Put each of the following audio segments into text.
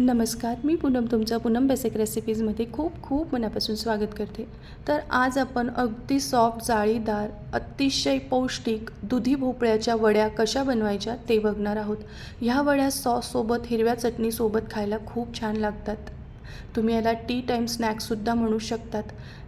नमस्कार मी पूनम तुमचं पूनम बेसिक रेसिपीजमध्ये खूप खूप मनापासून स्वागत करते. तर आज आपण अगदी सॉफ्ट जाळीदार अतिशय पौष्टिक दुधी भोपळ्याच्या वड्या कशा बनवायच्या ते बघणार आहोत. ह्या वड्या सॉससोबत हिरव्या चटणीसोबत खायला खूप छान लागतात. तुम्ही याला टी टाईम स्नॅक्ससुद्धा म्हणू शकतात.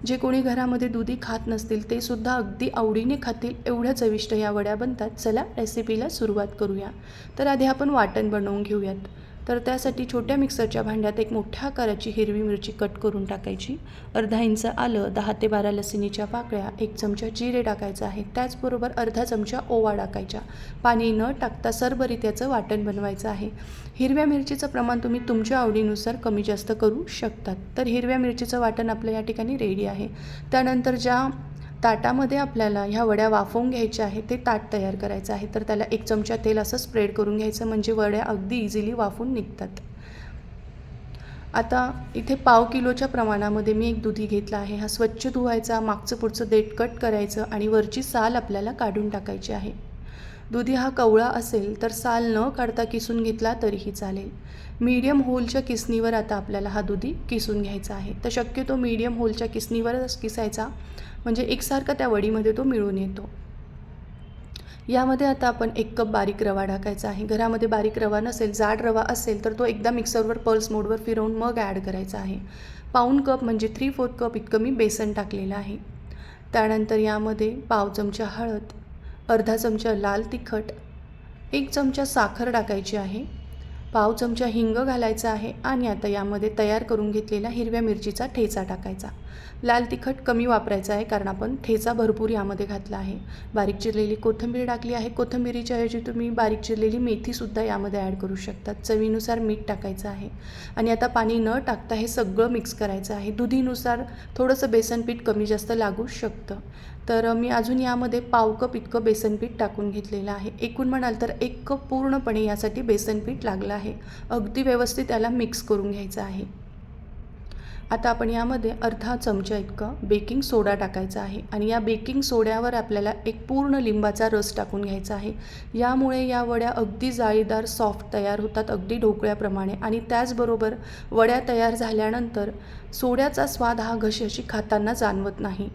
जे कोणी घरामध्ये दुधी खात नसतील ते सुद्धा अगदी आवडीने खातील एवढ्या चविष्ट या वड्या बनतात. चला रेसिपीला सुरुवात करूया. तर आधी आपण वाटण बनवून घेऊयात. तर त्यासाठी छोट्या मिक्सरच्या भांड्यात एक मोठ्या आकाराची हिरवी मिरची कट करून टाकायची. अर्धा इंच आलं दहा ते बारा लसणीच्या पाकळ्या एक चमचा जिरे टाकायचं आहे त्याचबरोबर अर्धा चमचा ओवा टाकायचा. पाणी न टाकता सरबरीत याचं वाटण बनवायचं आहे. हिरव्या मिरचीचं प्रमाण तुम्ही तुमच्या आवडीनुसार कमी जास्त करू शकतात. तर हिरव्या मिरचीचं वाटण आपलं या ठिकाणी रेडी आहे. त्यानंतर ज्या ताटामध्ये आपल्याला ह्या वड्या वाफवून घ्यायच्या आहे ते ताट तयार करायचं आहे. तर त्याला एक चमचा तेल असं स्प्रेड करून घ्यायचं म्हणजे वड्या अगदी इझिली वाफून निघतात. आता इथे पाव किलोच्या प्रमाणामध्ये मी एक दुधी घेतला आहे. हा स्वच्छ धुवायचा मागचं पुढचं देठ कट करायचं आणि वरची साल आपल्याला काढून टाकायची आहे. दुधी हा कवळा असेल तर साल न काढता किसून घेतला तरीही चालेल. मीडियम होलच्या किसणीवर आता आपल्याला हा दुधी किसून घ्यायचा आहे. तर शक्यतो मीडियम होलच्या किसणीवरच किसायचा. म्हणजे एकसारखा त्या वडीमध्ये तो मिळून येतो. यामध्ये आता आपण एक कप बारीक रवा टाकायचा आहे. घरामध्ये बारीक रवा नसेल जाड रवा असेल तर तो एकदा मिक्सरवर पल्स मोडवर फिरवून मग ॲड करायचा आहे. पाऊन कप म्हणजे थ्री फोर्थ कप इतकं मी बेसन टाकलेलं आहे. त्यानंतर यामध्ये पाव चमचा हळद अर्धा चमचा लाल तिखट एक चमचा साखर टाकायची आहे पाव चमचा हिंग घालायचा आहे आणि आता यामध्ये तयार करून घेतलेला हिरव्या मिरचीचा ठेचा टाकायचा. लाल तिखट कमी वापरायचा आहे कारण आपण ठेचा भरपूर यामध्ये घातला आहे. बारीक चिरलेली कोथिंबीर टाकली आहे. कोथिंबीरीच्या ऐवजी तुम्ही बारीक चिरलेली मेथीसुद्धा यामध्ये ॲड करू शकतात चवीनुसार मीठ टाकायचं आहे. आणि आता पाणी न टाकता हे सगळं मिक्स करायचं आहे. दुधीनुसार थोडंसं बेसन पीठ कमी जास्त लागू शकतं. तर मी अजून यामध्ये पाव कप इतकं बेसन पीठ टाकून घेतलेलं आहे. एकूण म्हणाल तर एक कप पूर्णपणे यासाठी बेसन पीठ लागलं आहे. अगदी व्यवस्थित त्याला मिक्स करून घ्यायचं आहे. आता आपण यामध्ये अर्धा चमचा इतकं बेकिंग सोडा टाकायचा आहे आणि या बेकिंग सोड्यावर आपल्याला एक पूर्ण लिंबाचा रस टाकून घ्यायचा आहे. यामुळे या वड्या अगदी जाळीदार सॉफ्ट तयार होतात अगदी ढोकळ्याप्रमाणे आणि त्याचबरोबर वड्या तयार झाल्यानंतर सोड्याचा स्वाद हा घशाशी खाताना जाणवत नाही.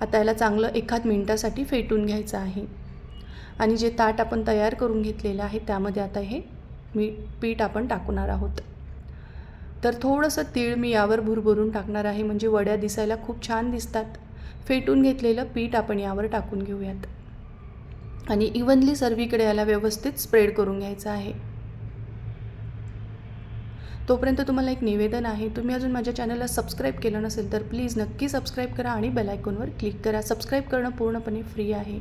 आता याला चांगलं एखाद मिनटासाठी फेटून घ्यायचं आहे. आणि जे ताट आपण तयार करून घेतलेलं आहे त्यामध्ये आता हे मी पीठ आपण टाकणार आहोत. तर थोडंसं तीळ मी यावर भुरभरून टाकणार आहे म्हणजे वड्या दिसायला खूप छान दिसतात. फेटून घेतलेलं पीठ आपण यावर टाकून घेऊयात. आणि इव्हनली सर्वीकडे याला व्यवस्थित स्प्रेड करून घ्यायचं आहे. तोपर्यंत तुम्हाला एक निवेदन आहे तुम्ही अजून माझ्या चॅनलला सबस्क्राईब केलं नसेल तर प्लीज नक्की सबस्क्राईब करा आणि बेलायकॉनवर क्लिक करा. सबस्क्राईब करणं पूर्णपणे फ्री आहे.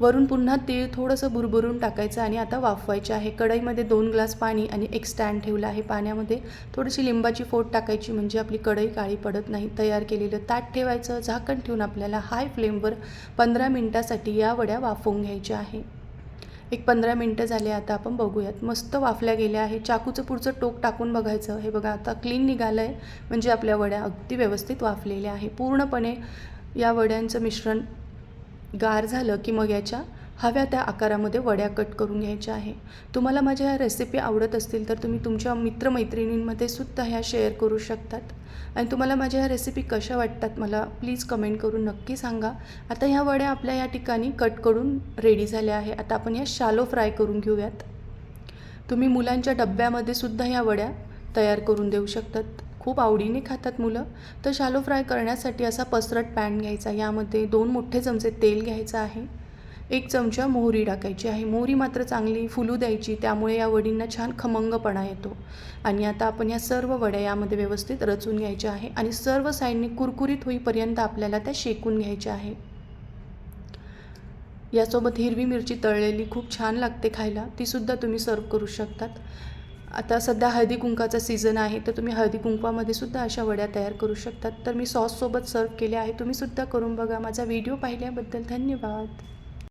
वरून पुन्हा तीळ थोडंसं बुरबुरून टाकायचं आणि आता वाफवायचे आहे. कढईमध्ये दोन ग्लास पाणी आणि एक स्टँड ठेवला आहे. पाण्यामध्ये थोडीशी लिंबाची फोड टाकायची म्हणजे आपली कढई काळी पडत नाही. तयार केलेलं ताट ठेवायचं. झाकण ठेवून आपल्याला हाय फ्लेमवर पंधरा मिनटासाठी या वड्या वाफवून घ्यायच्या आहे. एक पंधरा मिनटं झाले आता आपण बघूयात. मस्त वाफल्या गेल्या आहे चाकूचं पुढचं टोक टाकून बघायचं. हे बघा आता क्लीन निघालं आहे म्हणजे आपल्या वड्या अगदी व्यवस्थित वाफलेल्या आहे पूर्णपणे या वड्यांचं मिश्रण गार झालं की मग याच्या हव्या त्या आकारामध्ये वड्या कट करून घ्यायच्या आहे. तुम्हाला माझ्या ह्या रेसिपी आवडत असतील तर तुम्ही तुमच्या मित्रमैत्रिणींमध्ये सुद्धा ह्या शेअर करू शकतात. आणि तुम्हाला माझ्या ह्या रेसिपी कशा वाटतात मला प्लीज कमेंट करून नक्की सांगा. आता ह्या वड्या आपल्या या ठिकाणी कट करून रेडी झाल्या आहे. आता आपण या शालो फ्राय करून घेऊयात. तुम्ही मुलांच्या डब्यामध्ये सुद्धा ह्या वड्या तयार करून देऊ शकतात. खूप आवडीने खातात मुलं. तर शालो फ्राय करण्यासाठी असा पसरट पॅन घ्यायचा. यामध्ये दोन मोठे चमचे तेल घ्यायचं आहे. एक चमचा मोहरी टाकायची आहे. मोहरी मात्र चांगली फुलू द्यायची त्यामुळे या वडींना छान खमंगपणा येतो. आणि आता आपण या सर्व वड्या यामध्ये व्यवस्थित रचून घ्यायच्या आहे आणि सर्व साईडने कुरकुरीत होईपर्यंत आपल्याला त्या शेकून घ्यायच्या आहे. यासोबत हिरवी मिरची तळलेली खूप छान लागते खायला. तीसुद्धा तुम्ही सर्व करू शकतात. आता सध्या हळदी कुंकाचा सीझन आहे तर तुम्ही हळदी कुंकवामध्ये सुद्धा अशा वड्या तयार करू शकतात. तर मी सॉससोबत सर्व केल्या आहे. तुम्हीसुद्धा करून बघा माझा व्हिडिओ पाहिल्याबद्दल धन्यवाद.